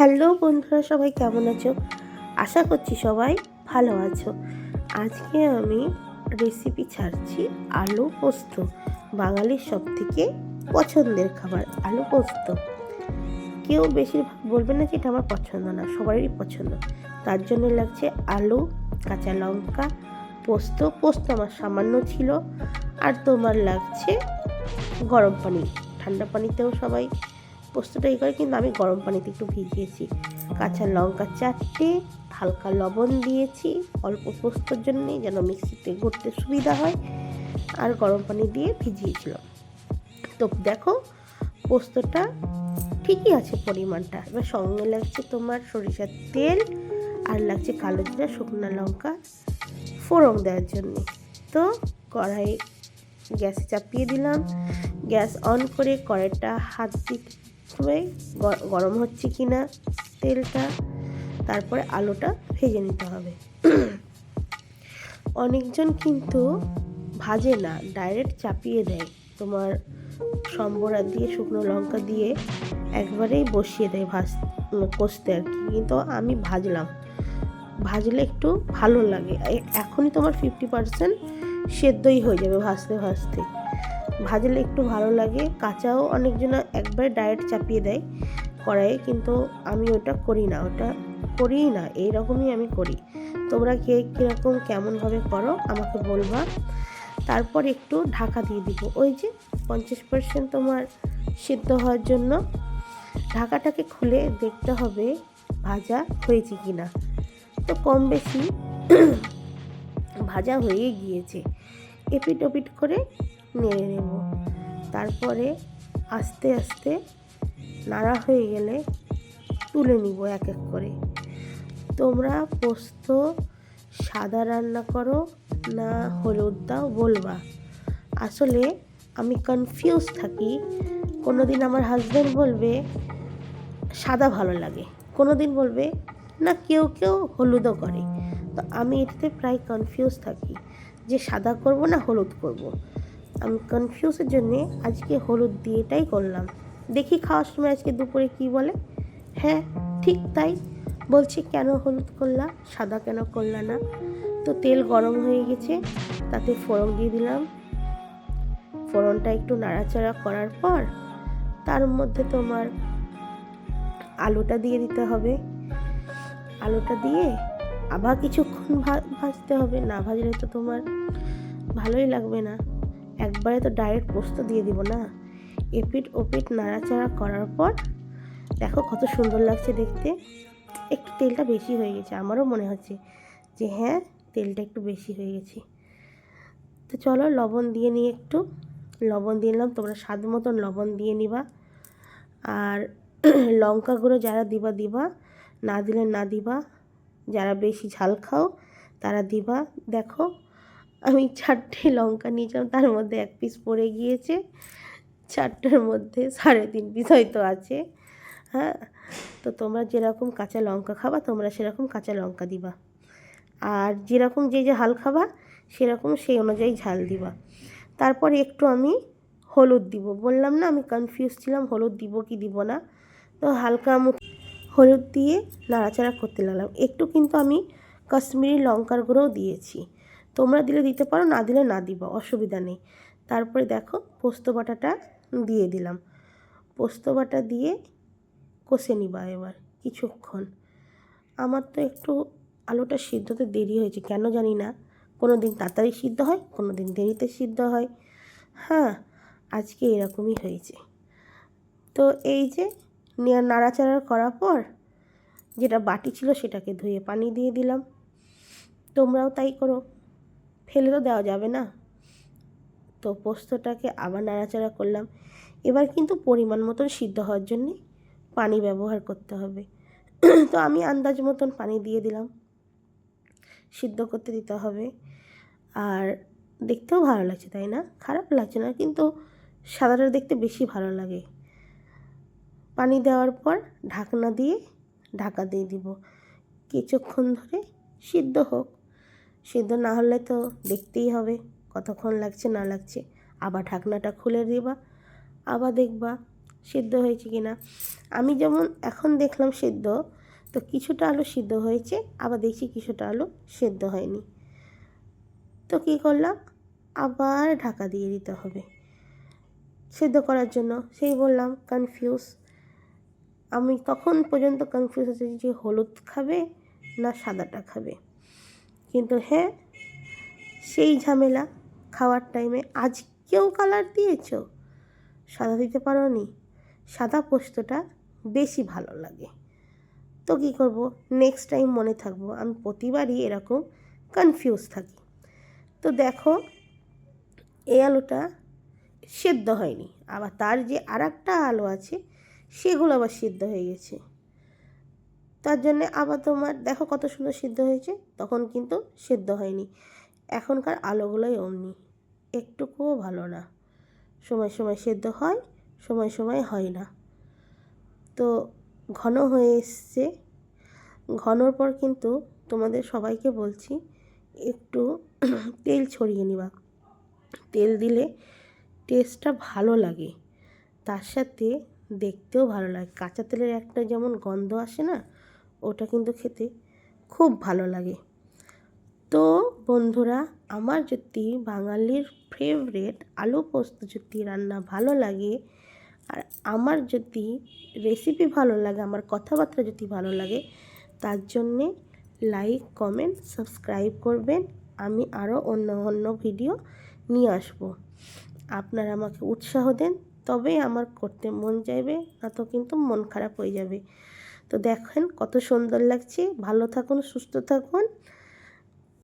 Hello বন্ধুরা, সবাই কেমন আছো? আশা করছি সবাই ভালো আছো। আজকে আমি রেসিপি ছাড়ছি আলু পোস্ত, বাঙালির সব থেকে পছন্দের খাবার, আলু পোস্ত। কেউ বেশিরভাগ বলবে না যে এটা আমার পছন্দ না, সবারই পছন্দ। তার জন্য লাগছে আলু, কাঁচা লঙ্কা, পোস্ত। পোস্ত আমার সামান্য ছিল। আর তোমার লাগছে গরম পানি। ঠান্ডা পানিতেও সবাই পোস্তটা করে, কিন্তু আমি গরম পানিতে একটু ভিজিয়েছি। কাঁচা লঙ্কা চারটে হালকা লবণ দিয়েছি, অল্প পোস্তর জন্যে যেন মিক্সিতে ঘুরতে সুবিধা হয়, আর গরম পানি দিয়ে ভিজিয়েছিলাম। তো দেখো, পোস্তটা ঠিকই আছে পরিমাণটা। এবার সঙ্গে লাগছে তোমার সরিষার তেল, আর লাগছে কালো জিরা, শুকনো লঙ্কা ফোড়ন দেওয়ার জন্য। তো কড়াই গ্যাসে চাপিয়ে দিলাম। গ্যাস অন করে কড়াইটা হাত দিতে গ- গরম হচ্ছে কি না তেলটা, তারপরে আলুটা ভেজে নিতে হবে। অনেকজন কিন্তু ভাজে না ডাইরেক্ট চাপিয়ে দেয়। তোমার সম্বরা দিয়ে, শুকনো লঙ্কা দিয়ে একবারেই বসিয়ে দেয় ভাজ কষতে আর কি। কিন্তু আমি ভাজলাম। ভাজলে একটু ভালো লাগে। এখনই তোমার ফিফটি পার্সেন্ট সেদ্ধই হয়ে যাবে ভাজতে ভাজতে। ভাজলে একটু ভালো লাগে। কাঁচাও অনেকজন একবার ডায়েট চাপিয়ে দেয় কড়াইয়ে, কিন্তু আমি ওটা করি না। ওটা করিই না, এইরকমই আমি করি। তোমরা কে কীরকম কেমনভাবে করো আমাকে বলবা। তারপর একটু ঢাকা দিয়ে দিব। ওই যে পঞ্চাশ পার্সেন্ট তোমার সিদ্ধ হওয়ার জন্য ঢাকাটাকে খুলে দেখতে হবে ভাজা হয়েছে কি না তো কম বেশি ভাজা হয়ে গিয়েছে। এপিট ওপিট করে নেড়ে নেব। তারপরে আস্তে আস্তে নাড়া হয়ে গেলে তুলে নিব এক এক করে। তোমরা পোস্ত সাদা রান্না করো, না হলুদ দাও, বলবা। আসলে আমি কনফিউজ থাকি। কোনো দিন আমার হাজব্যান্ড বলবে, সাদা ভালো লাগে। কোনো দিন বলবে, না, কেউ কেউ হলুদও করে। তো আমি এটাতে প্রায় কনফিউজ থাকি যে সাদা করব না হলুদ করব। আমি কনফিউজের জন্যে আজকে হলুদ দিয়েটাই করলাম। দেখি খাওয়ার সময় আজকে দুপুরে কি বলে? হ্যাঁ ঠিক তাই। বলছে, কেন হলুদ করলা? সাদা কেন করলা না? তো তেল গরম হয়ে গেছে, তাতে ফোড়ন দিয়ে দিলাম। ফোড়নটা একটু নাড়াচাড়া করার পর তার মধ্যে তোমার আলুটা দিয়ে দিতে হবে। আলুটা দিয়ে আবার কিছুক্ষণ ভাজতে হবে। না ভাজলে তো তোমার ভালোই লাগবে না। একবারে তো ডাইরেক্ট পোস্ত দিয়ে দিব না। এপিট ওপিট নাড়াচাড়া করার পর, দেখো কত সুন্দর লাগছে দেখতে। একটু তেলটা বেশি হয়ে গেছে, আমারও মনে হচ্ছে যে হ্যাঁ তেলটা একটু বেশি হয়ে গেছে। তো চলো লবণ দিয়ে নিই একটু। লবণ দিয়ে নিলাম, তোমরা স্বাদ মতন লবণ দিয়ে নিবা। আর লঙ্কা গুঁড়ো যারা দিবা দিবা। না দিলে না দিবা। যারা বেশি ঝাল খাও, তারা দিবা। দেখো আমি চারটে লঙ্কা নিয়েছিলাম, তার মধ্যে এক পিস পড়ে গিয়েছে। চারটার মধ্যে সাড়ে তিন পিস হয়তো আছে। হ্যাঁ তো তোমরা যেরকম কাঁচা লঙ্কা খাবা, তোমরা সেরকম কাঁচা লঙ্কা দিবা। আর যেরকম যে যে হাল খাবা, সেরকম সেই অনুযায়ী ঝাল দিবা। তারপরে একটু আমি হলুদ দিব। বললাম না, আমি কনফিউজ ছিলাম, হলুদ দিব কি দিব না? তো হালকা হলুদ দিয়ে নাড়াচাড়া করতে লাগলাম। একটু কিন্তু আমি কাশ্মীরি লঙ্কার গুঁড়োও দিয়েছি। তোমরা দিলে দিতে পারো, না দিলে না দিবা, অসুবিধা নেই। তারপরে দেখো, পোস্ত বাটাটা দিয়ে দিলাম। পোস্ত বাটা দিয়ে কষে নিবা এবার কিছুক্ষণ। আমার তো একটু আলুটা সিদ্ধতে দেরি হয়েছে, কেন জানি না। কোনো দিন তাড়াতাড়ি সিদ্ধ হয় কোনো দিন দেরিতে সিদ্ধ হয়। হ্যাঁ আজকে এরকমই হয়েছে। তো এই যে নাড়াচাড়া করার পর যেটা বাটি ছিল সেটাকে ধুয়ে পানি দিয়ে দিলাম। তোমরাও তাই করো। ফেলে তো দেওয়া যাবে না। তো পোস্তটাকে আবার নাড়াচাড়া করলাম। এবার কিন্তু পরিমাণ মতন সিদ্ধ হওয়ার জন্যে পানি ব্যবহার করতে হবে। তো আমি আন্দাজ মতন পানি দিয়ে দিলাম। সিদ্ধ করতে দিতে হবে। আর দেখতেও ভালো লাগছে, তাই না? খারাপ লাগছে না, কিন্তু সাদাটা দেখতে বেশি ভালো লাগে। পানি দেওয়ার পর ঢাকনা দিয়ে ঢাকা দিয়ে দিব। কিছুক্ষণ ধরে সিদ্ধ হোক। সিদ্ধ না হলে তো দেখতেই হবে কতক্ষণ লাগছে, না লাগছে। আবার ঢাকনাটা খুলে দিবা, আবার দেখবা সিদ্ধ হয়েছে কি না আমি যেমন এখন দেখলাম সিদ্ধ, তো কিছুটা আলু সিদ্ধ হয়েছে, আবার দেখছি কিছুটা আলু সেদ্ধ হয়নি। তো কী করলাম? আবার ঢাকা দিয়ে দিতে হবে। সেদ্ধ করার জন্য সেই বললাম, কনফিউজ। আমি তখন পর্যন্ত কনফিউজ হচ্ছে যে হলুদ খাবে না সাদাটা খাবে। কিন্তু হ্যাঁ সেই ঝামেলা খাওয়ার টাইমে আজকেও কালার দিয়েছ। সাদা দিতে পারো নি সাদা পোস্তটা বেশি ভালো লাগে। তো কী করব? নেক্সট টাইম মনে থাকব। আমি প্রতিবারই এরকম কনফিউজ থাকি। তো দেখো, এই আলুটা সেদ্ধ হয়নি। আবার তার যে আর একটা আলু আছে, সেগুলো আবার সিদ্ধ হয়ে গেছে। তার জন্যে আবার তোমার, দেখো কত সুন্দর সিদ্ধ হয়েছে, তখন কিন্তু সেদ্ধ হয়নি। এখনকার আলুগুলোই অমনি, একটুকুও ভালো না। সময় সময় সেদ্ধ হয়, সময় সময় হয় না। তো ঘন হয়ে এসছে। ঘনর পর কিন্তু তোমাদের সবাইকে বলছি, একটু তেল ছড়িয়ে নিবা। তেল দিলে টেস্টটা ভালো লাগে। তার সাথে দেখতেও ভালো লাগে। কাঁচা তেলের একটা যেমন গন্ধ আসে না ওটা কিন্তু খেতে খুব ভালো লাগে। তো বন্ধুরা, আমার যদি বাঙালির ফেভারেট আলু পোস্ত যদি রান্না ভালো লাগে আর আমার যদি রেসিপি ভালো লাগে, আমার কথাবার্তা যদি ভালো লাগে, তার জন্যে লাইক কমেন্ট সাবস্ক্রাইব করবেন। আমি আরও অন্য অন্য ভিডিও নিয়ে আসব। আপনারা আমাকে উৎসাহ দেন, তবেই আমার করতে মন চাইবে, না তো কিন্তু মন খারাপ হয়ে যাবে। তো দেখেন কত সুন্দর লাগছে। ভালো থাকুন সুস্থ থাকুন।